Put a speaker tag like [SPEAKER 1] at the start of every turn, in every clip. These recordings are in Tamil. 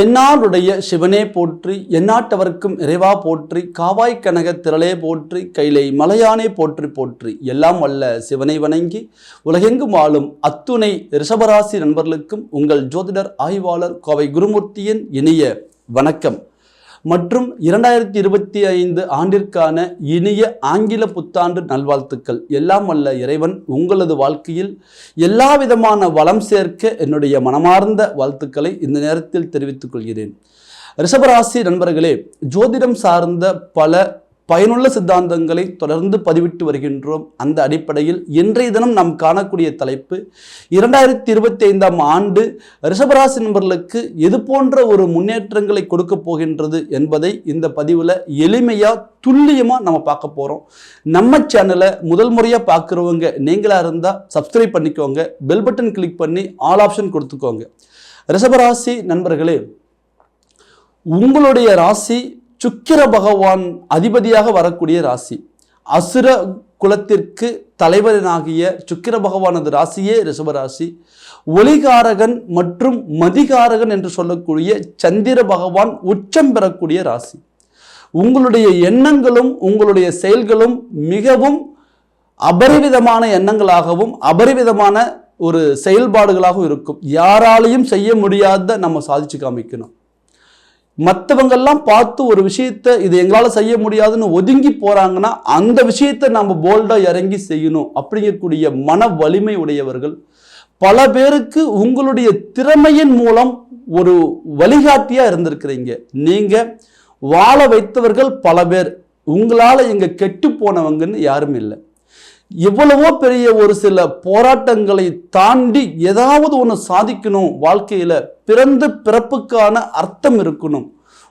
[SPEAKER 1] தென்னாடுடைய சிவனே போற்றி எந்நாட்டவர்க்கும் இறைவா போற்றி காவாய் கனக திரளே போற்றி கைலை மலையானே போற்றி போற்றி. எல்லாம் வல்ல சிவனை வணங்கி உலகெங்கும் வாழும் அத்துணை ரிஷபராசி நண்பர்களுக்கும் உங்கள் ஜோதிடர் ஆய்வாளர் கோவை குருமூர்த்தியின் இனிய வணக்கம். மற்றும் இரண்டாயிரத்தி இருபத்தி ஐந்து ஆண்டிற்கான இனிய ஆங்கில புத்தாண்டு நல்வாழ்த்துக்கள். எல்லாம் அல்ல இறைவன் உங்களது வாழ்க்கையில் எல்லா விதமான வளம் சேர்க்க என்னுடைய மனமார்ந்த வாழ்த்துக்களை இந்த நேரத்தில் தெரிவித்துக் கொள்கிறேன். ரிஷபராசி நண்பர்களே ஜோதிடம் சார்ந்த பல பயனுள்ள சித்தாந்தங்களை தொடர்ந்து பதிவிட்டு வருகின்றோம். அந்த அடிப்படையில் இன்றைய தினம் நாம் காணக்கூடிய தலைப்பு இரண்டாயிரத்தி இருபத்தி ஐந்தாம் ஆண்டு ரிஷபராசி நண்பர்களுக்கு எது போன்ற ஒரு முன்னேற்றங்களை கொடுக்க போகின்றது என்பதை இந்த பதிவில் எளிமையாக துல்லியமாக நம்ம பார்க்க போகிறோம் நம்ம சேனலை முதல் முறையாக பார்க்குறவங்க நீங்களாக இருந்தால் சப்ஸ்கிரைப் பண்ணிக்கோங்க பெல் பட்டன் கிளிக் பண்ணி ஆல் ஆப்ஷன் கொடுத்துக்கோங்க. ரிஷபராசி நண்பர்களே உங்களுடைய ராசி சுக்கிர பகவான் அதிபதியாக வரக்கூடிய ராசி. அசுர குலத்திற்கு தலைவரனாகிய சுக்கிர பகவானது ராசியே ரிஷபராசி ஒளிகாரகன் மற்றும் மதிகாரகன் என்று சொல்லக்கூடிய சந்திர பகவான் உச்சம் பெறக்கூடிய ராசி. உங்களுடைய எண்ணங்களும் உங்களுடைய செயல்களும் மிகவும் அபரிவிதமான எண்ணங்களாகவும் அபரிவிதமான ஒரு செயல்பாடுகளாகவும் இருக்கும். யாராலையும் செய்ய முடியாத நம்ம சாதிச்சு காமிக்கணும். மற்றவங்கெல்லாம் பார்த்து ஒரு விஷயத்தை இது எங்களால் செய்ய முடியாதுன்னு ஒதுங்கி போகிறாங்கன்னா அந்த விஷயத்தை நம்ம போல்டாக இறங்கி செய்யணும் அப்படிங்கக்கூடிய மன வலிமை உடையவர்கள். பல பேருக்கு உங்களுடைய திறமையின் மூலம் ஒரு வழிகாட்டியாக இருந்திருக்கிறீங்க. நீங்கள் வாழ வைத்தவர்கள் பல பேர். உங்களால் இங்கே கெட்டு போனவங்கன்னு யாரும் இல்லை. எவ்வளவோ பெரிய ஒரு சில போராட்டங்களை தாண்டி ஏதாவது ஒன்று சாதிக்கணும் வாழ்க்கையில் பிறந்த பிறப்புக்கான அர்த்தம் இருக்கணும்.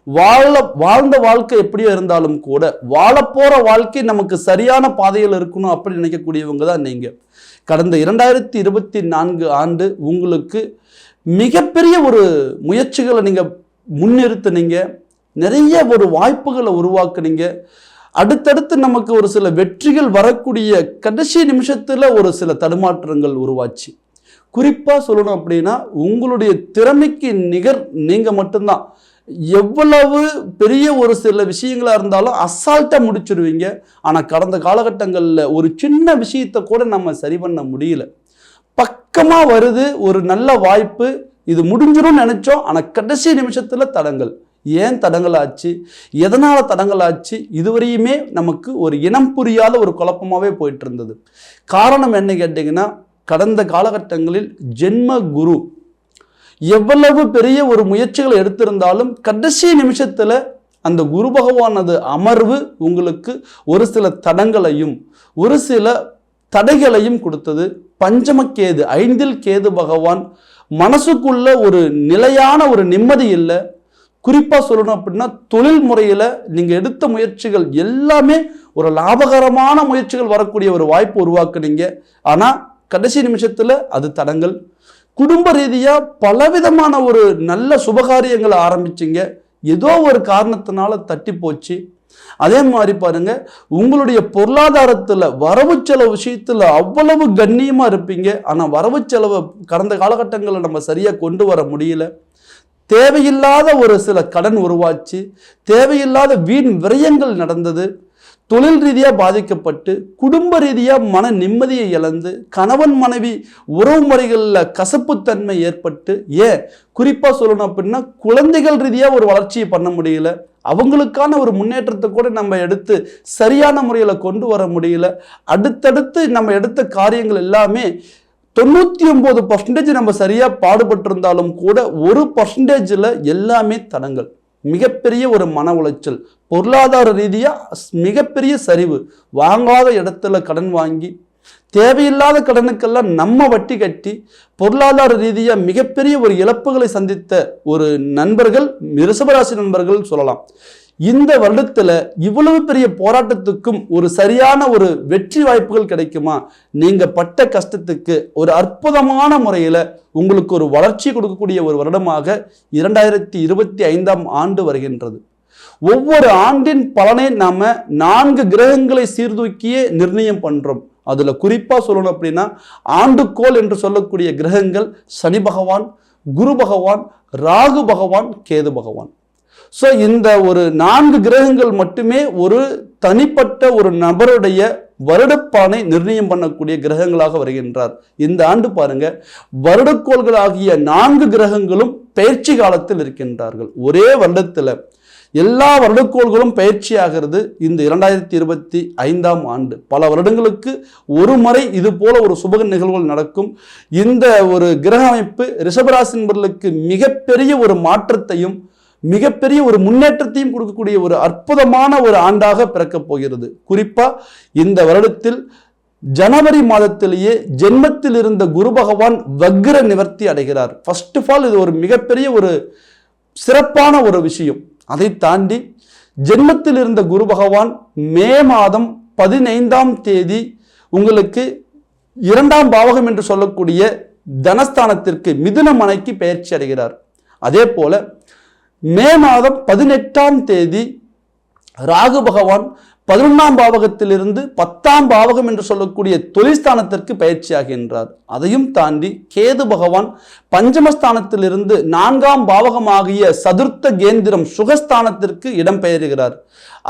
[SPEAKER 1] வாழ வாழ்ந்த வாழ்க்கை எப்படியோ இருந்தாலும் கூட வாழப்போகிற வாழ்க்கை நமக்கு சரியான பாதையில் இருக்கணும் அப்படி நினைக்கக்கூடியவங்க தான் நீங்கள் கடந்த இரண்டாயிரத்தி இருபத்தி நான்கு ஆண்டு உங்களுக்கு மிகப்பெரிய ஒரு முயற்சிகளை நீங்கள் முன்னிறுத்துனீங்க. நிறைய ஒரு வாய்ப்புகளை உருவாக்குனீங்க. அடுத்தடுத்து நமக்கு ஒரு சில வெற்றிகள் வரக்கூடிய கடைசி நிமிஷத்தில் ஒரு சில தடுமாற்றங்கள் உருவாச்சு. குறிப்பாக சொல்லணும் அப்படின்னா உங்களுடைய திறமைக்கு நிகர் நீங்கள் மட்டும்தான். எவ்வளவு பெரிய ஒரு சில விஷயங்களாக இருந்தாலும் அசால்ட்டாக முடிச்சிடுவீங்க ஆனால் கடந்த காலகட்டங்களில் ஒரு சின்ன விஷயத்தை கூட நம்ம சரி பண்ண முடியல. பக்கமாக வருது ஒரு நல்ல வாய்ப்பு. இது முடிஞ்சிடும் நினச்சோம். ஆனால் கடைசி நிமிஷத்தில் தடங்கள். ஏன் தடங்களாச்சு எதனால் தடங்களாச்சு இதுவரையுமே நமக்கு ஒரு இனம் புரியாத ஒரு குழப்பமாகவே போயிட்டு இருந்தது காரணம் என்ன கேட்டிங்கன்னா கடந்த காலகட்டங்களில் ஜென்ம குரு எவ்வளவு பெரிய ஒரு முயற்சிகளை எடுத்திருந்தாலும் கடைசி நிமிஷத்தில் அந்த குரு பகவானது அமர்வு உங்களுக்கு ஒரு சில தடங்களையும் ஒரு சில தடைகளையும் கொடுத்தது. பஞ்சமக்கேது ஐந்தில் கேது பகவான் மனசுக்குள்ள ஒரு நிலையான ஒரு நிம்மதி இல்லை. குறிப்பாக சொல்லணும் அப்படின்னா தொழில் முறையில் நீங்கள் எடுத்த முயற்சிகள் எல்லாமே ஒரு லாபகரமான முயற்சிகள் வரக்கூடிய ஒரு வாய்ப்பு உருவாக்குனீங்க. ஆனால் கடைசி நிமிஷத்தில் அது தடங்கள் குடும்ப ரீதியாக பலவிதமான ஒரு நல்ல சுபகாரியங்களை ஆரம்பிச்சிங்க. ஏதோ ஒரு காரணத்தினால தட்டி போச்சு. அதே மாதிரி பாருங்க உங்களுடைய பொருளாதாரத்தில் வரவு செலவு விஷயத்தில் அவ்வளவு கண்ணியமாக இருப்பீங்க. ஆனால் வரவு செலவை கடந்த காலகட்டங்களில் நம்ம சரியாக கொண்டு வர முடியல. தேவையில்லாத ஒரு சில கடன் உருவாச்சு தேவையில்லாத வீண் விரயங்கள் நடந்தது. தொழில் ரீதியாக பாதிக்கப்பட்டு குடும்ப ரீதியாக மன நிம்மதியை இழந்து கணவன் மனைவி உறவு முறைகளில் கசப்புத்தன்மை ஏற்பட்டு ஏன்? குறிப்பாக சொல்லணும் அப்படின்னா குழந்தைகள் ரீதியாக ஒரு வளர்ச்சியை பண்ண முடியல. அவங்களுக்கான ஒரு முன்னேற்றத்தை கூட நம்ம எடுத்து சரியான முறையில் கொண்டு வர முடியல. அடுத்தடுத்து நம்ம எடுத்த காரியங்கள் எல்லாமே தொண்ணூற்றி ஒம்பது பர்சன்டேஜ் நம்ம சரியாக பாடுபட்டிருந்தாலும் கூட ஒரு பர்சன்டேஜில் எல்லாமே தடங்கள். மிகப்பெரிய ஒரு மன உளைச்சல். பொருளாதார ரீதியாக மிகப்பெரிய சரிவு. வாங்காத இடத்துல கடன் வாங்கி தேவையில்லாத கடனுக்கெல்லாம் நம்ம வட்டி கட்டி பொருளாதார ரீதியாக மிகப்பெரிய ஒரு இழப்புகளை சந்தித்த ஒரு நண்பர்கள் ரிஷபராசி நண்பர்கள் சொல்லலாம். இந்த வருடத்தில் இவ்வளவு பெரிய போராட்டத்துக்கும் ஒரு சரியான ஒரு வெற்றி வாய்ப்புகள் கிடைக்குமா? நீங்கள் பட்ட கஷ்டத்துக்கு ஒரு அற்புதமான முறையில் உங்களுக்கு ஒரு வளர்ச்சி கொடுக்கக்கூடிய ஒரு வருடமாக இரண்டாயிரத்தி இருபத்தி ஐந்தாம் ஆண்டு வருகின்றது. ஒவ்வொரு ஆண்டின் பலனை நாம நான்கு கிரகங்களை சீர்தூக்கியே நிர்ணயம் பண்றோம். அதுல குறிப்பா சொல்லணும் அப்படின்னா ஆண்டுக்கோள் என்று சொல்லக்கூடிய கிரகங்கள் சனி பகவான் குரு பகவான் ராகு பகவான் கேது பகவான். ஸோ இந்த ஒரு நான்கு கிரகங்கள் மட்டுமே ஒரு தனிப்பட்ட ஒரு நபருடைய வருடப்பானை நிர்ணயம் பண்ணக்கூடிய கிரகங்களாக வருகின்றார். இந்த ஆண்டு பாருங்க வருடக்கோள்களாகிய நான்கு கிரகங்களும் பயிற்சி காலத்தில் இருக்கின்றார்கள். ஒரே வருடத்தில் எல்லா வருடக்கோள்களும் பயிற்சி ஆகிறது இந்த இரண்டாயிரத்தி இருபத்தி ஐந்தாம் ஆண்டு. பல வருடங்களுக்கு ஒரு முறை இது போல ஒரு சுபக நிகழ்வுகள் நடக்கும். இந்த ஒரு கிரக அமைப்பு ரிஷபராசி என்பவர்களுக்கு மிகப்பெரிய ஒரு மாற்றத்தையும் மிகப்பெரிய ஒரு முன்னேற்றத்தையும் கொடுக்கக்கூடிய ஒரு அற்புதமான ஒரு ஆண்டாக பிறக்கப் போகிறது. குறிப்பாக இந்த வருடத்தில் ஜனவரி மாதத்திலேயே ஜென்மத்தில் இருந்த குரு பகவான் வக்ர நிவர்த்தி அடைகிறார். ஃபர்ஸ்ட் ஆஃப் ஆல் இது ஒரு மிகப்பெரிய ஒரு சிறப்பான ஒரு விஷயம். அதை தாண்டி ஜென்மத்தில் இருந்த குரு பகவான் மே மாதம் பதினைந்தாம் தேதி உங்களுக்கு இரண்டாம் பாவகம் என்று சொல்லக்கூடிய தனஸ்தானத்திற்கு மிதுன மனைக்கு பயிற்சி அடைகிறார். அதே போல மே மாதம் பதினெட்டாம் தேதி ராகு பகவான் பதினொன்றாம் பாவகத்திலிருந்து பத்தாம் பாவகம் என்று சொல்லக்கூடிய தொழில்ஸ்தானத்திற்கு பயிற்சியாகின்றார். அதையும் தாண்டி கேது பகவான் பஞ்சமஸ்தானத்திலிருந்து நான்காம் பாவகமாகிய சதுர்த்த கேந்திரம் சுகஸ்தானத்திற்கு இடம்பெயர்கிறார்.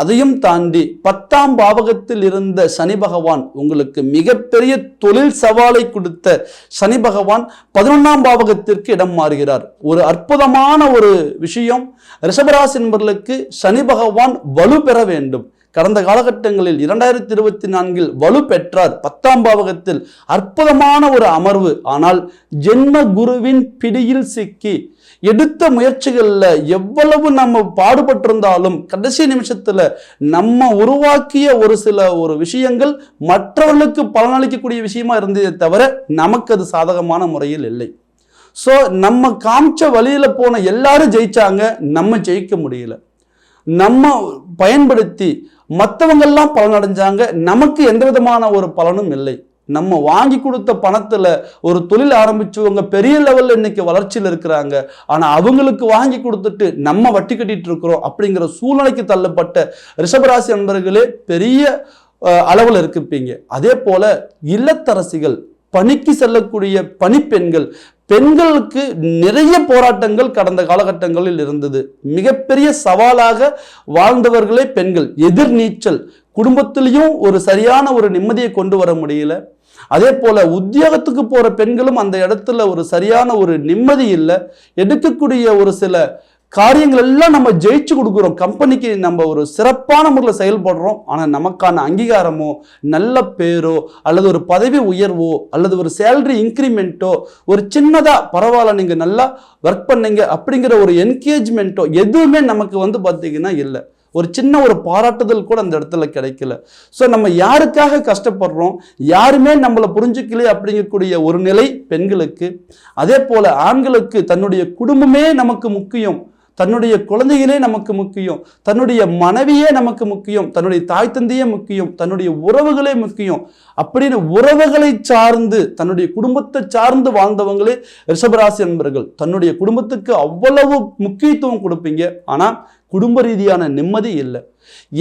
[SPEAKER 1] அதையும் தாண்டி பத்தாம் பாவகத்தில் இருந்த சனி பகவான் உங்களுக்கு மிகப்பெரிய தொழில் சவாலை கொடுத்த சனி பகவான் பதினொன்றாம் பாவகத்திற்கு இடம் மாறுகிறார். ஒரு அற்புதமான ஒரு விஷயம் ரிஷபராசி என்பவர்களுக்கு சனி பகவான் வலு பெற வேண்டும். கடந்த காலகட்டங்களில் இரண்டாயிரத்தி இருபத்தி நான்கில் வலு பெற்றார். பத்தாம் பாவகத்தில் அற்புதமான ஒரு அமர்வு. ஆனால் ஜென்ம குருவின் பிடியில் சிக்கி எடுத்த முயற்சிகளில் எவ்வளவு நம்ம பாடுபட்டிருந்தாலும் கடைசி நிமிஷத்தில் நம்ம உருவாக்கிய ஒரு சில ஒரு விஷயங்கள் மற்றவர்களுக்கு பலனளிக்கக்கூடிய விஷயமா இருந்ததே தவிர நமக்கு அது சாதகமான முறையில் இல்லை. ஸோ நம்ம காமிச்ச வழியில் போன எல்லாரும் ஜெயிச்சாங்க. நம்ம ஜெயிக்க முடியல. நம்ம பயன்படுத்தி மற்றவங்கெல்லாம் பலனடைஞ்சாங்க. நமக்கு எந்த விதமான ஒரு பலனும் இல்லை. நம்ம வாங்கி கொடுத்த பணத்தில் ஒரு தொழில் ஆரம்பிச்சவங்க பெரிய லெவலில் இன்னைக்கு வளர்ச்சியில் இருக்கிறாங்க. ஆனால் அவங்களுக்கு வாங்கி கொடுத்துட்டு நம்ம வட்டி கட்டிட்டு இருக்கிறோம் அப்படிங்கிற சூழ்நிலைக்கு தள்ளப்பட்ட ரிஷபராசி நண்பர்களே பெரிய அளவில் இருக்குப்பீங்க அதே போல இல்லத்தரசிகள் பணிக்கு செல்லக்கூடிய பணிப்பெண்கள் பெண்களுக்கு நிறைய போராட்டங்கள் கடந்த காலகட்டங்களில் இருந்தது. மிகப்பெரிய சவாலாக வாழ்ந்தவர்களே பெண்கள். எதிர்நீச்சல் குடும்பத்திலையும் ஒரு சரியான ஒரு நிம்மதியை கொண்டு வர முடியல. அதே போல உத்தியோகத்துக்கு போற பெண்களும் அந்த இடத்துல ஒரு சரியான ஒரு நிம்மதி இல்லை. எடுக்கக்கூடிய ஒரு சில காரியங்கள் எல்லாம் நம்ம ஜெயிச்சு கொடுக்குறோம். கம்பெனிக்கு நம்ம ஒரு சிறப்பான முறையில் செயல்படுறோம். ஆனால் நமக்கான அங்கீகாரமோ நல்ல பேரோ அல்லது ஒரு பதவி உயர்வோ அல்லது ஒரு சேலரி இன்க்ரிமெண்ட்டோ ஒரு சின்னதாக பரவாயில்ல நீங்கள் நல்லா ஒர்க் பண்ணீங்க அப்படிங்கிற ஒரு என்கேஜ்மெண்ட்டோ எதுவுமே நமக்கு வந்து பார்த்தீங்கன்னா இல்லை. ஒரு சின்ன ஒரு பாராட்டுதல் கூட அந்த இடத்துல கிடைக்கல. ஸோ நம்ம யாருக்காக கஷ்டப்படுறோம்? யாருமே நம்மளை புரிஞ்சுக்கலையே அப்படிங்கக்கூடிய ஒரு நிலை பெண்களுக்கு. அதே போல் ஆண்களுக்கு தன்னுடைய குடும்பமே நமக்கு முக்கியம். தன்னுடைய குழந்தைகளே நமக்கு முக்கியம் தன்னுடைய மனைவியே நமக்கு முக்கியம் தன்னுடைய தாய் தந்தையே முக்கியம் தன்னுடைய உறவுகளே முக்கியம். அப்படின்னு உறவுகளை சார்ந்து தன்னுடைய குடும்பத்தை சார்ந்து வாழ்ந்தவங்களே ரிஷபராசி என்பர்கள் தன்னுடைய குடும்பத்துக்கு அவ்வளவு முக்கியத்துவம் கொடுப்பீங்க. ஆனால் குடும்ப ரீதியான நிம்மதி இல்லை.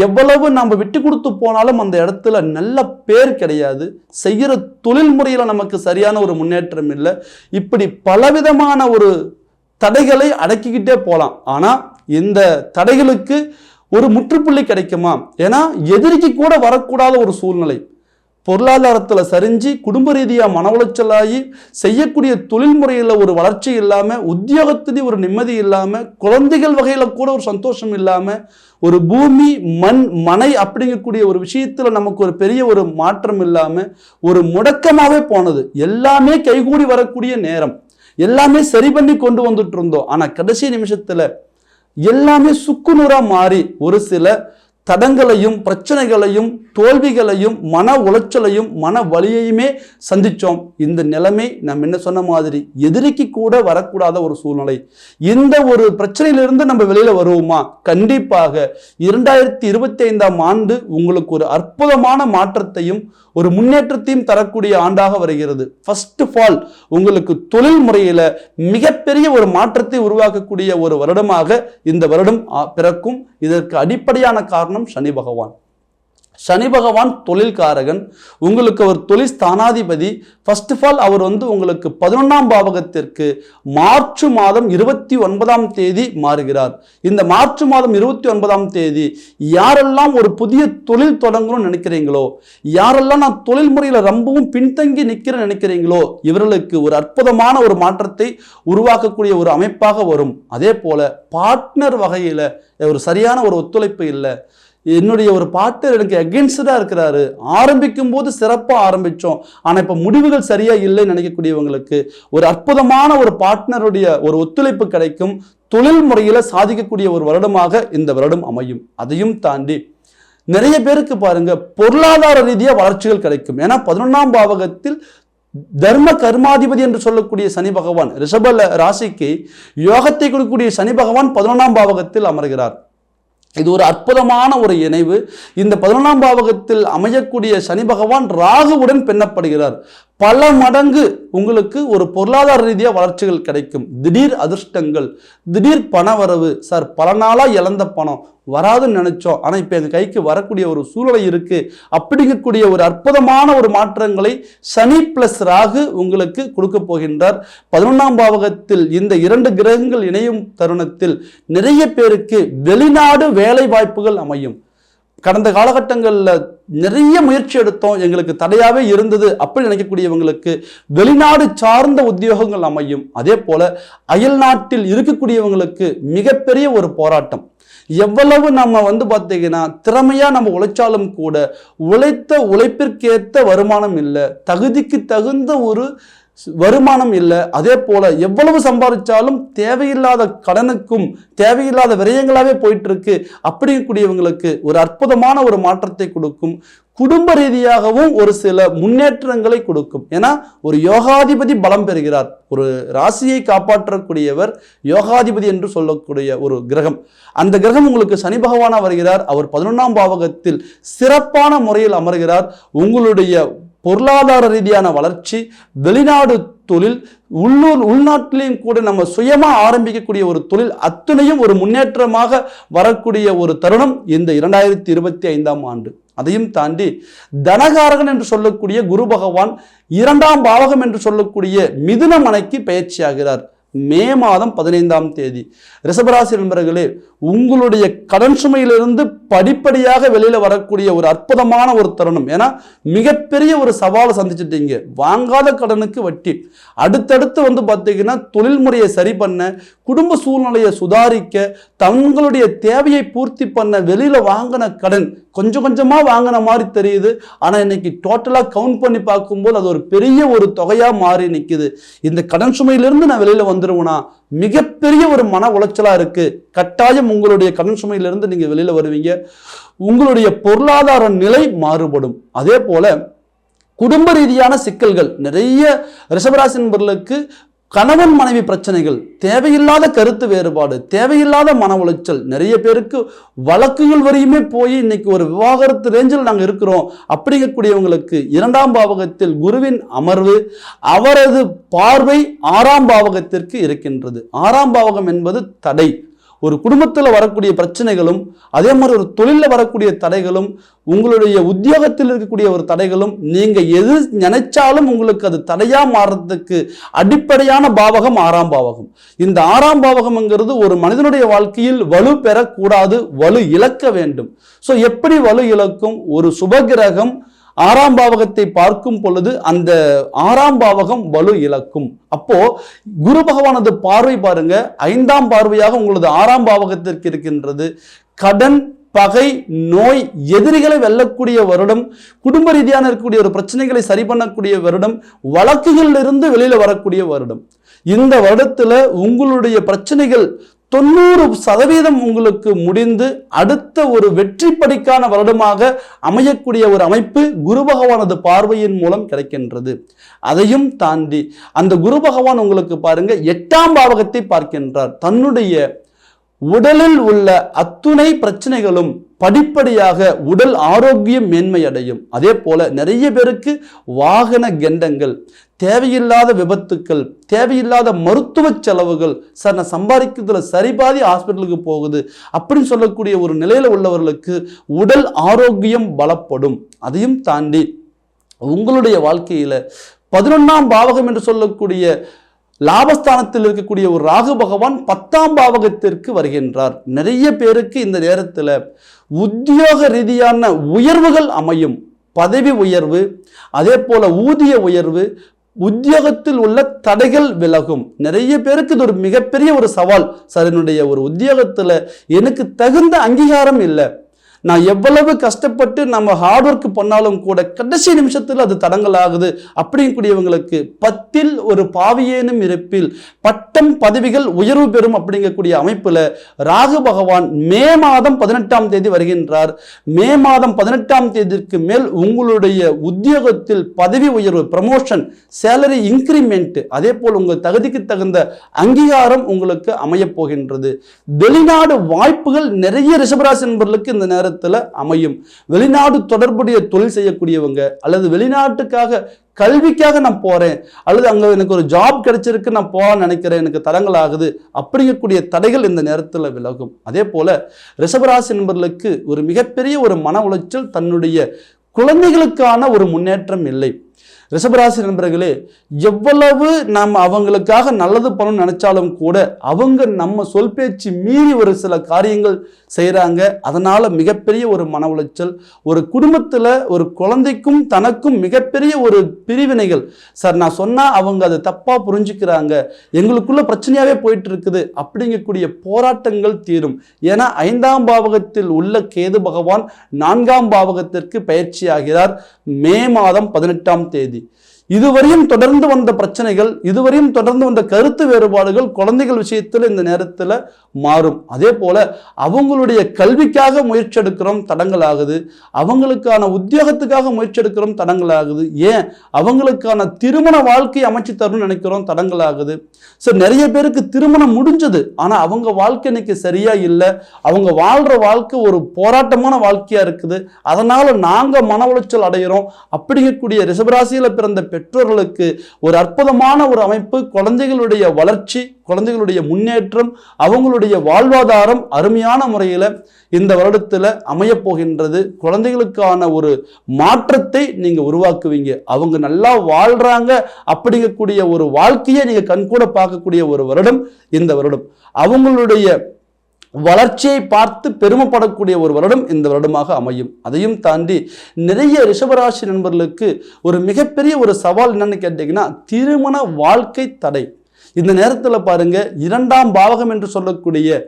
[SPEAKER 1] எவ்வளவு நம்ம விட்டு கொடுத்து போனாலும் அந்த இடத்துல நல்ல பேர் கிடையாது. செய்கிற தொழில் முறையில் நமக்கு சரியான ஒரு முன்னேற்றம் இல்லை. இப்படி பலவிதமான ஒரு தடைகளை அடக்கிக்கிட்டே போகலாம். ஆனால் இந்த தடைகளுக்கு ஒரு முற்றுப்புள்ளி கிடைக்குமா? ஏன்னா எதிரிக்கு கூட வரக்கூடாத ஒரு சூழ்நிலை. பொருளாதாரத்தில் சரிஞ்சு குடும்ப ரீதியாக மன உளைச்சலாகி செய்யக்கூடிய தொழில் முறையில் ஒரு வளர்ச்சி இல்லாமல் உத்தியோகத்திலேயும் ஒரு நிம்மதி இல்லாமல் குழந்தைகள் வகையில் கூட ஒரு சந்தோஷம் இல்லாமல் ஒரு பூமி மண் மனை அப்படிங்கக்கூடிய ஒரு விஷயத்தில் நமக்கு ஒரு பெரிய ஒரு மாற்றம் இல்லாமல் ஒரு முடக்கமாகவே போனது. எல்லாமே கைகூடி வரக்கூடிய நேரம். எல்லாமே சரி பண்ணி கொண்டு வந்துட்டு இருந்தோம். ஆனால் கடைசி நிமிஷத்தில் எல்லாமே சுக்குநூறாக மாறி ஒரு சில தடங்களையும் பிரச்சனைகளையும் தோல்விகளையும் மன உளைச்சலையும் மன வலியையுமே சந்திச்சோம். இந்த நிலைமை நம்ம என்ன சொன்ன மாதிரி? எதிரிக்கு கூட வரக்கூடாத ஒரு சூழ்நிலை. இந்த ஒரு பிரச்சனையிலிருந்து நம்ம வெளியில வருவோமா? கண்டிப்பாக. இரண்டாயிரத்தி இருபத்தி ஐந்தாம் ஆண்டு உங்களுக்கு ஒரு அற்புதமான மாற்றத்தையும் ஒரு முன்னேற்றத்தையும் தரக்கூடிய ஆண்டாக வருகிறது. ஃபர்ஸ்ட் ஆஃப் ஆல் உங்களுக்கு தொழில் முறையில் மிகப்பெரிய ஒரு மாற்றத்தை உருவாக்கக்கூடிய ஒரு வருடமாக இந்த வருடம் பிறக்கும். இதற்கு அடிப்படையான காரணம் சனி பகவான். சனி பகவான் தொழில்காரகன் உங்களுக்கு ஒரு தொழில் ஸ்தானாதிபதி. ஃபர்ஸ்ட் ஆஃப் ஆல் அவர் வந்து உங்களுக்கு பதினொன்றாம் பாவகத்திற்கு மார்ச் மாதம் இருபத்தி ஒன்பதாம் தேதி மாறுகிறார். இந்த மார்ச் மாதம் இருபத்தி ஒன்பதாம் தேதி யாரெல்லாம் ஒரு புதிய தொழில் தொடங்கணும்னு நினைக்கிறீங்களோ யாரெல்லாம் நான் தொழில் முறையில் ரொம்பவும் பின்தங்கி நிற்கிறேன்னு நினைக்கிறீங்களோ இவர்களுக்கு ஒரு அற்புதமான ஒரு மாற்றத்தை உருவாக்கக்கூடிய ஒரு அமைப்பாக வரும். அதே போல பார்ட்னர் வகையில் ஒரு சரியான ஒரு ஒத்துழைப்பு இல்லை. என்னுடைய ஒரு பார்ட்னர் எனக்கு அகென்ஸ்டாக இருக்கிறாரு. ஆரம்பிக்கும் போது சிறப்பாக ஆரம்பித்தோம் ஆனால் இப்போ முடிவுகள் சரியாக இல்லைன்னு நினைக்கக்கூடியவங்களுக்கு ஒரு அற்புதமான ஒரு பார்ட்னருடைய ஒரு ஒத்துழைப்பு கிடைக்கும். தொழில் முறையில் சாதிக்கக்கூடிய ஒரு வருடமாக இந்த வருடம் அமையும். அதையும் தாண்டி நிறைய பேருக்கு பாருங்க பொருளாதார ரீதியாக வளர்ச்சிகள் கிடைக்கும். ஏன்னா பதினொன்றாம் பாவகத்தில் தர்ம கர்மாதிபதி என்று சொல்லக்கூடிய சனி பகவான் ரிஷப ராசிக்கு யோகத்தை கொடுக்கக்கூடிய சனி பகவான் பதினொன்றாம் பாவகத்தில் அமர்கிறார். இது ஒரு அற்புதமான ஒரு இணைவு. இந்த பதினொன்றாம் பாவகத்தில் அமையக்கூடிய சனி பகவான் ராகுவுடன் பெண்ணப்படுகிறார் பல மடங்கு உங்களுக்கு ஒரு பொருளாதார ரீதியாக வளர்ச்சிகள் கிடைக்கும். திடீர் அதிர்ஷ்டங்கள் திடீர் பண வரவு. சார் பல நாளாக இழந்த பணம். வராதுன்னு நினைச்சோம். ஆனால் இப்போ எங்கள் கைக்கு வரக்கூடிய ஒரு சூழ்நிலை இருக்கு. அப்படிங்கக்கூடிய ஒரு அற்புதமான ஒரு மாற்றங்களை சனி பிளஸ் ராகு உங்களுக்கு கொடுக்க போகின்றார். பதினொன்றாம் பாவகத்தில் இந்த இரண்டு கிரகங்கள் இணையும் தருணத்தில் நிறைய பேருக்கு வெளிநாடு வேலை வாய்ப்புகள் அமையும். கடந்த காலகட்டங்களில் நிறைய முயற்சி எடுத்தோம். எங்களுக்கு தடையாகவே இருந்தது அப்படி நினைக்கக்கூடியவங்களுக்கு வெளிநாடு சார்ந்த உத்தியோகங்கள் அமையும். அதே போல அயல் நாட்டில் இருக்கக்கூடியவங்களுக்கு மிகப்பெரிய ஒரு போராட்டம். எவ்வளவு நம்ம வந்து பார்த்தீங்கன்னா திறமையாக நம்ம உழைச்சாலும் கூட உழைத்த உழைப்பிற்கேற்ற வருமானம் இல்லை. தகுதிக்கு தகுந்த ஒரு வருமானம் இல்லை. அதே போல எவ்வளவு சம்பாதிச்சாலும் தேவையில்லாத கடனுக்கும் தேவையில்லாத விரயங்களாகவே போயிட்டு இருக்கு அப்படிங்கக்கூடியவங்களுக்கு ஒரு அற்புதமான ஒரு மாற்றத்தை கொடுக்கும். குடும்ப ரீதியாகவும் ஒரு சில முன்னேற்றங்களை கொடுக்கும். ஏன்னா ஒரு யோகாதிபதி பலம் பெறுகிறார். ஒரு ராசியை காப்பாற்றக்கூடியவர் யோகாதிபதி என்று சொல்லக்கூடிய ஒரு கிரகம். அந்த கிரகம் உங்களுக்கு சனி பகவானா வருகிறார். அவர் பதினொன்றாம் பாவகத்தில் சிறப்பான முறையில் அமர்கிறார். உங்களுடைய பொருளாதார ரீதியான வளர்ச்சி வெளிநாடு தொழில் உள்ளூர் உள்நாட்டிலையும் கூட நம்ம சுயமாக ஆரம்பிக்கக்கூடிய ஒரு தொழில் அத்துணையும் ஒரு முன்னேற்றமாக வரக்கூடிய ஒரு தருணம் இந்த இரண்டாயிரத்தி இருபத்தி ஐந்தாம் ஆண்டு. அதையும் தாண்டி தனகாரகன் என்று சொல்லக்கூடிய குரு பகவான் இரண்டாம் பாவகம் என்று சொல்லக்கூடிய மிதுன மனைக்கு பயிற்சியாகிறார் மே மாதம் பதினைந்தாம் தேதி. ரிஷபராசி நண்பர்களே உங்களுடைய கடன் சுமையிலிருந்து படிப்படியாக வெளியில் வரக்கூடிய ஒரு அற்புதமான ஒரு தருணம். ஏன்னா மிகப்பெரிய ஒரு சவாலை சந்திச்சிட்டீங்க வாங்காத கடனுக்கு வட்டி. அடுத்தடுத்து வந்து பார்த்தீங்கன்னா தொழில் முறையை சரி பண்ண குடும்ப சூழ்நிலையை சுதாரிக்க தங்களுடைய தேவையை பூர்த்தி பண்ண வெளியில் வாங்கின கடன் கொஞ்சம் கொஞ்சமாக வாங்கின மாதிரி தெரியுது. ஆனால் இன்னைக்கு டோட்டலாக கவுண்ட் பண்ணி பார்க்கும்போது அது ஒரு பெரிய ஒரு தொகையாக மாறி நிற்குது இந்த கடன் சுமையிலிருந்து நான் வெளியில் வந்துடுவேனா மிகப்பெரிய ஒரு மன உளைச்சலாக இருக்கு. கட்டாயம் உங்களுடைய கடன் சுமையிலிருந்து நீங்கள் வெளியில் வருவீங்க. உங்களுடைய பொருளாதார நிலை மாறுபடும். அதே போல குடும்ப ரீதியான சிக்கல்கள் நிறைய ரிஷபராசி நண்பர்களுக்கு கணவன் மனைவி பிரச்சனைகள் தேவையில்லாத கருத்து வேறுபாடு தேவையில்லாத மன உளைச்சல் நிறைய பேருக்கு வழக்குகள் வரையுமே போய் இன்னைக்கு ஒரு விவாகரத்து ரேஞ்சில் நாங்கள் இருக்கிறோம். அப்படிங்கக்கூடியவங்களுக்கு இரண்டாம் பாவகத்தில் குருவின் அமர்வு அவரது பார்வை ஆறாம் பாவகத்திற்கு இருக்கின்றது. ஆறாம் பாவகம் என்பது தடை. ஒரு குடும்பத்தில் வரக்கூடிய பிரச்சனைகளும் அதே மாதிரி ஒரு தொழிலில் வரக்கூடிய தடைகளும் உங்களுடைய உத்தியோகத்தில் இருக்கக்கூடிய ஒரு தடைகளும் நீங்கள் எது நினைச்சாலும் உங்களுக்கு அது தடையாக மாறுறதுக்கு அடிப்படையான பாவகம் ஆறாம் பாவகம். இந்த ஆறாம் பாவகம்ங்கிறது ஒரு மனிதனுடைய வாழ்க்கையில் வலு பெறக்கூடாது வலு இழக்க வேண்டும். ஸோ எப்படி வலு இழக்கும்? ஒரு சுபகிரகம் ஆறாம் பாவகத்தை பார்க்கும் பொழுது அந்த ஆறாம் பாவகம் வலு இழக்கும். அப்போ குரு பகவானது பார்வை பாருங்க ஐந்தாம் பார்வையாக உங்களது ஆறாம் பாவகத்திற்கு இருக்கின்றது. கடன் பகை நோய் எதிரிகளை வெல்லக்கூடிய வருடம் குடும்ப ரீதியான இருக்கக்கூடிய ஒரு பிரச்சனைகளை சரி பண்ணக்கூடிய வருடம் வழக்குகளிலிருந்து வெளியில் வரக்கூடிய வருடம். இந்த வருடத்தில் உங்களுடைய பிரச்சனைகள் தொண்ணூறு சதவீதம் உங்களுக்கு முடிந்து அடுத்த ஒரு வெற்றி படிக்கான வருடமாக அமையக்கூடிய ஒரு அமைப்பு குரு பகவானது பார்வையின் மூலம் கிடைக்கின்றது. அதையும் தாண்டி அந்த குரு பகவான் உங்களுக்கு பாருங்க எட்டாம் பாவகத்தை பார்க்கின்றார். தன்னுடைய உடலில் உள்ள அத்துணை பிரச்சனைகளும் படிப்படியாக உடல் ஆரோக்கியம் மேன்மை அடையும் அதே போல நிறைய பேருக்கு வாகன கெண்டங்கள் தேவையில்லாத விபத்துக்கள் தேவையில்லாத மருத்துவ செலவுகள் சார் நான் சம்பாதிக்கிறதுல சரிபாதி ஹாஸ்பிட்டலுக்கு போகுது அப்படின்னு சொல்லக்கூடிய ஒரு நிலையில உள்ளவர்களுக்கு உடல் ஆரோக்கியம் பலப்படும். அதையும் தாண்டி உங்களுடைய வாழ்க்கையில பதினொன்றாம் பாவகம் என்று சொல்லக்கூடிய லாபஸ்தானத்தில் இருக்கக்கூடிய ஒரு ராகு பகவான் பத்தாம் பாவகத்திற்கு வருகின்றார். நிறைய பேருக்கு இந்த நேரத்தில் உத்தியோக ரீதியான உயர்வுகள் அமையும். பதவி உயர்வு அதே போல ஊதிய உயர்வு உத்தியோகத்தில் உள்ள தடைகள் விலகும். நிறைய பேருக்கு இது ஒரு மிகப்பெரிய ஒரு சவால். சார் என்னுடைய ஒரு உத்தியோகத்தில் எனக்கு தகுந்த அங்கீகாரம் இல்லை. நான் எவ்வளவு கஷ்டப்பட்டு நம்ம ஹார்ட் ஒர்க் பண்ணாலும் கூட கடைசி நிமிஷத்தில் அது தடங்கலாகுது அப்படிங்கக்கூடியவங்களுக்கு பத்தில் ஒரு பாவியேனும் இருப்பில் பட்டம் பதவிகள் உயர்வு பெறும் அப்படிங்கக்கூடிய அமைப்பில் ராகு பகவான் மே மாதம் பதினெட்டாம் தேதி வருகின்றார். மே மாதம் பதினெட்டாம் தேதிக்கு மேல் உங்களுடைய உத்தியோகத்தில் பதவி உயர்வு ப்ரமோஷன் சேலரி இன்க்ரிமெண்ட் அதே போல் உங்கள் தகுதிக்கு தகுந்த அங்கீகாரம் உங்களுக்கு அமையப் போகின்றது. வெளிநாடு வாய்ப்புகள் நிறைய ரிஷபராசி நண்பர்களுக்கு இந்த நேரம் நேரத்தில் அமையும். வெளிநாடு தொடர்புடைய தொழில் செய்யக்கூடியவங்க அல்லது வெளிநாட்டுக்காக கல்விக்காக நான் போறேன் அல்லது அங்க எனக்கு ஒரு ஜாப் கிடைச்சிருக்கு நான் போகலாம்னு நினைக்கிறேன் எனக்கு தடங்கள் ஆகுது அப்படிங்கக்கூடிய தடைகள் இந்த நேரத்தில் விலகும். அதே போல ரிஷபராசி நண்பர்களுக்கு ஒரு மிகப்பெரிய ஒரு மன உளைச்சல் தன்னுடைய குழந்தைகளுக்கான ஒரு முன்னேற்றம் இல்லை. ரிஷபராசி நண்பர்களே எவ்வளவு நாம் அவங்களுக்காக நல்லது பண்ணணும்னு நினச்சாலும் கூட அவங்க நம்ம சொல் பேச்சு மீறி ஒரு சில காரியங்கள் செய்கிறாங்க அதனால் மிகப்பெரிய ஒரு மன உளைச்சல் ஒரு குடும்பத்தில் ஒரு குழந்தைக்கும் தனக்கும் மிகப்பெரிய ஒரு பிரிவினைகள். சார் நான் சொன்னால் அவங்க அதை தப்பாக புரிஞ்சுக்கிறாங்க. எங்களுக்குள்ள பிரச்சனையாகவே போயிட்டு இருக்குது அப்படிங்கக்கூடிய போராட்டங்கள் தீரும். ஏன்னா ஐந்தாம் பாவகத்தில் உள்ள கேது பகவான் நான்காம் பாவகத்திற்கு பயிற்சியாகிறார். மே மாதம் பதினெட்டாம் தேதி. இதுவரையும் தொடர்ந்து வந்த பிரச்சனைகள் இதுவரையும் தொடர்ந்து வந்த கருத்து வேறுபாடுகள் குழந்தைகள் விஷயத்தில் இந்த நேரத்தில் மாறும். அதே போல அவங்களுடைய கல்விக்காக முயற்சி எடுக்கிறோம் தடங்கள் ஆகுது அவங்களுக்கான உத்தியோகத்துக்காக முயற்சி எடுக்கிறோம் தடங்கள் ஆகுது ஏன்? அவங்களுக்கான திருமண வாழ்க்கை அமைச்சு தரணும்னு நினைக்கிறோம் தடங்கள் ஆகுது ஸோ நிறைய பேருக்கு திருமணம் முடிஞ்சது. ஆனால் அவங்க வாழ்க்கை இன்னைக்கு சரியா இல்லை. அவங்க வாழ்ற வாழ்க்கை ஒரு போராட்டமான வாழ்க்கையா இருக்குது. அதனால நாங்க மன உளைச்சல் அடைகிறோம் அப்படிங்கக்கூடிய ரிஷபராசியில பிறந்த பெற்றோர்களுக்கு ஒரு அற்புதமான ஒரு அமைப்பு குழந்தைகளுடைய வளர்ச்சி குழந்தைகளுடைய முன்னேற்றம் அவங்களுடைய வாழ்வாதாரம் அருமையான முறையில் இந்த வருடத்தில் அமையப் போகின்றது. குழந்தைகளுக்கான ஒரு மாற்றத்தை நீங்க உருவாக்குவீங்க. அவங்க நல்லா வாழ்றாங்க அப்படிங்கக்கூடிய ஒரு வாழ்க்கையை நீங்க கண்கூட பார்க்கக்கூடிய ஒரு வருடம் இந்த வருடம். அவங்களுடைய வளர்ச்சியை பார்த்து பெருமைப்படக்கூடிய ஒரு வருடம் இந்த வருடமாக அமையும். அதையும் தாண்டி நிறைய ரிஷபராசி நண்பர்களுக்கு ஒரு மிகப்பெரிய ஒரு சவால் என்னன்னு கேட்டீங்கன்னா திருமண வாழ்க்கை தடை. இந்த நேரத்தில் பாருங்கள் இரண்டாம் பாவகம் என்று சொல்லக்கூடிய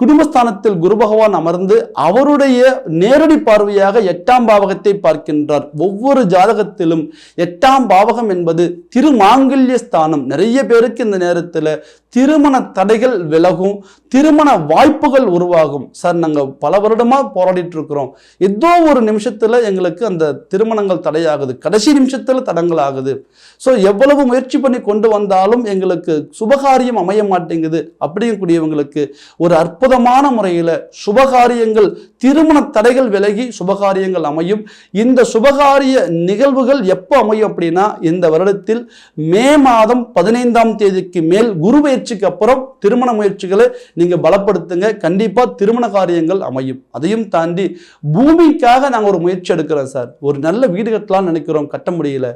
[SPEAKER 1] குடும்பஸ்தானத்தில் குரு பகவான் அமர்ந்து அவருடைய நேரடி பார்வையாக எட்டாம் பாவகத்தை பார்க்கின்றார். ஒவ்வொரு ஜாதகத்திலும் எட்டாம் பாவகம் என்பது திருமாங்கல்ய ஸ்தானம். நிறைய பேருக்கு இந்த நேரத்தில் திருமண தடைகள் விலகும் திருமண வாய்ப்புகள் உருவாகும். சார் நாங்கள் பல வருடமாக போராடிட்டு இருக்கிறோம் ஏதோ ஒரு நிமிஷத்தில் எங்களுக்கு அந்த திருமணங்கள் தடையாகுது. கடைசி நிமிஷத்தில் தடங்கள் ஆகுது. ஸோ எவ்வளவு முயற்சி பண்ணி கொண்டு வந்தாலும் எங்களுக்கு சுபகாரியம் அமைய மாட்டேங்குது. அப்படிங்கக்கூடியவங்களுக்கு ஒரு அற்புதமான முறையில் சுபகாரியங்கள் திருமண தடைகள் விலகி சுபகாரியங்கள் அமையும். இந்த சுபகாரிய நிகழ்வுகள் எப்போ அமையும் அப்படின்னா இந்த வருடத்தில் மே மாதம் பதினைந்தாம் தேதிக்கு மேல் குரு பயிற்சிக்கு அப்புறம் திருமண முயற்சிகளை நீங்க பலப்படுத்துங்க. கண்டிப்பா திருமண காரியங்கள் அமையும். அதையும் தாண்டி பூமிக்காக நாங்கள் ஒரு முயற்சி எடுக்கிறோம் சார். ஒரு நல்ல வீடு கட்டலாம்னு நினைக்கிறோம். கட்ட முடியல.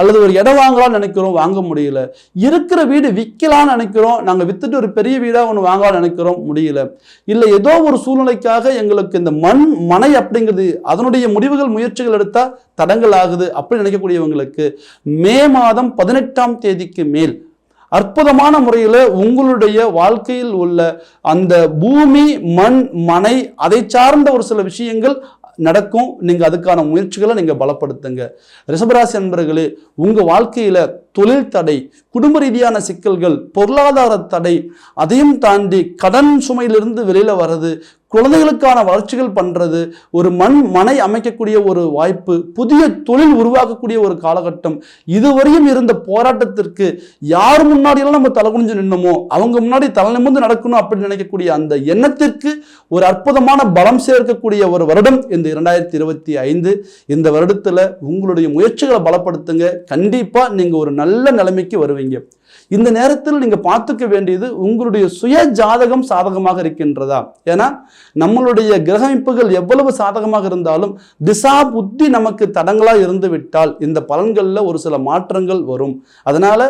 [SPEAKER 1] அல்லது ஒரு இடம் வாங்கலாம்னு நினைக்கிறோம் வாங்க முடியல. இருக்கிற வீடு விற்கலாம்னு நினைக்கிறோம் நாங்கள் வித்துட்டு ஒரு பெரிய வீடாக ஒன்று வாங்கலாம்னு நினைக்கிறோம் முடியல. இல்லை ஏதோ ஒரு சூழ்நிலைக்காக எங்களுக்கு இந்த மண் மனை அப்படிங்கிறது அதனுடைய முடிவுகள் முயற்சிகள் எடுத்தால் தடங்கள் ஆகுது அப்படி நினைக்கக்கூடியவங்களுக்கு மே மாதம் பதினெட்டாம் தேதிக்கு மேல் அற்புதமான முறையில் உங்களுடைய வாழ்க்கையில் உள்ள அந்த பூமி மண் மனை அதை சார்ந்த ஒரு சில விஷயங்கள் நடக்கும். நீங்கள் அதுக்கான முயற்சிகளை நீங்கள் பலப்படுத்துங்க. ரிஷபராசி நண்பர்களே உங்கள் வாழ்க்கையில் தொழில் தடை குடும்ப ரீதியான சிக்கல்கள் பொருளாதார தடை அதையும் தாண்டி கடன் சுமையிலிருந்து வெளியில் வர்றது குழந்தைகளுக்கான வளர்ச்சிகள் பண்ணுறது ஒரு மண் மனை அமைக்கக்கூடிய ஒரு வாய்ப்பு புதிய தொழில் உருவாக்கக்கூடிய ஒரு காலகட்டம் இதுவரையும் இருந்த போராட்டத்திற்கு யார் முன்னாடியெல்லாம் நம்ம தலை குனிஞ்சு நின்னோமோ அவங்க முன்னாடி தலை நிமிர்ந்து நடக்கணும் அப்படின்னு நினைக்கக்கூடிய அந்த எண்ணத்திற்கு ஒரு அற்புதமான பலம் சேர்க்கக்கூடிய ஒரு வருடம் இந்த இரண்டாயிரத்தி இருபத்தி ஐந்து. இந்த வருடத்தில் உங்களுடைய முயற்சிகளை பலப்படுத்துங்க. கண்டிப்பாக நீங்கள் ஒரு நல்ல நல்ல நிலைமைக்கு வருவீங்க. இந்த நேரத்தில் நீங்க பார்த்துக்க வேண்டியது உங்களுடைய சுய ஜாதகம் சாதகமாக இருக்கின்றதா? ஏன்னா நம்மளுடைய கிரகமைப்புகள் எவ்வளவு சாதகமாக இருந்தாலும் திசா புத்தி நமக்கு தடங்களா இருந்து விட்டால் இந்த பலன்கள்ல ஒரு சில மாற்றங்கள் வரும். அதனால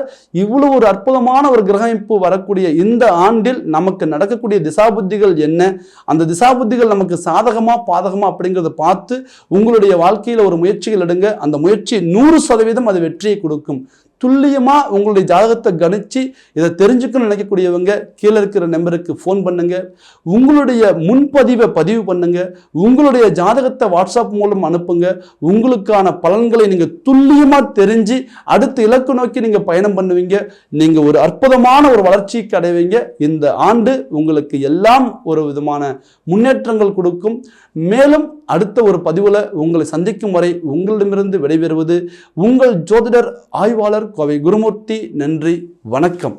[SPEAKER 1] இவ்வளவு ஒரு அற்புதமான ஒரு கிரகமைப்பு வரக்கூடிய இந்த ஆண்டில் நமக்கு நடக்கக்கூடிய திசா புத்திகள் என்ன? அந்த திசா புத்திகள் நமக்கு சாதகமா பாதகமா அப்படிங்கிறத பார்த்து உங்களுடைய வாழ்க்கையில ஒரு முயற்சிகள் எடுங்க. அந்த முயற்சி நூறு சதவீதம் அது வெற்றியை கொடுக்கும். துல்லியமாக உங்களுடைய ஜாதகத்தை கணித்து இதை தெரிஞ்சுக்கணும்னு நினைக்கக்கூடியவங்க கீழே இருக்கிற நம்பருக்கு ஃபோன் பண்ணுங்க. உங்களுடைய முன்பதிவை பதிவு பண்ணுங்க. உங்களுடைய ஜாதகத்தை வாட்ஸ்அப் மூலம் அனுப்புங்க. உங்களுக்கான பலன்களை நீங்கள் துல்லியமாக தெரிஞ்சு அடுத்த இலக்கு நோக்கி நீங்கள் பயணம் பண்ணுவீங்க. நீங்கள் ஒரு அற்புதமான ஒரு வளர்ச்சிக்கு அடைவீங்க. இந்த ஆண்டு உங்களுக்கு எல்லாம் ஒரு விதமான முன்னேற்றங்கள் கொடுக்கும். மேலும் அடுத்த ஒரு பதிவில் உங்களை சந்திக்கும் வரை உங்களிடமிருந்து விடைபெறுவது உங்கள் ஜோதிடர் ஆய்வாளர் கோவை குருமூர்த்தி. நன்றி வணக்கம்.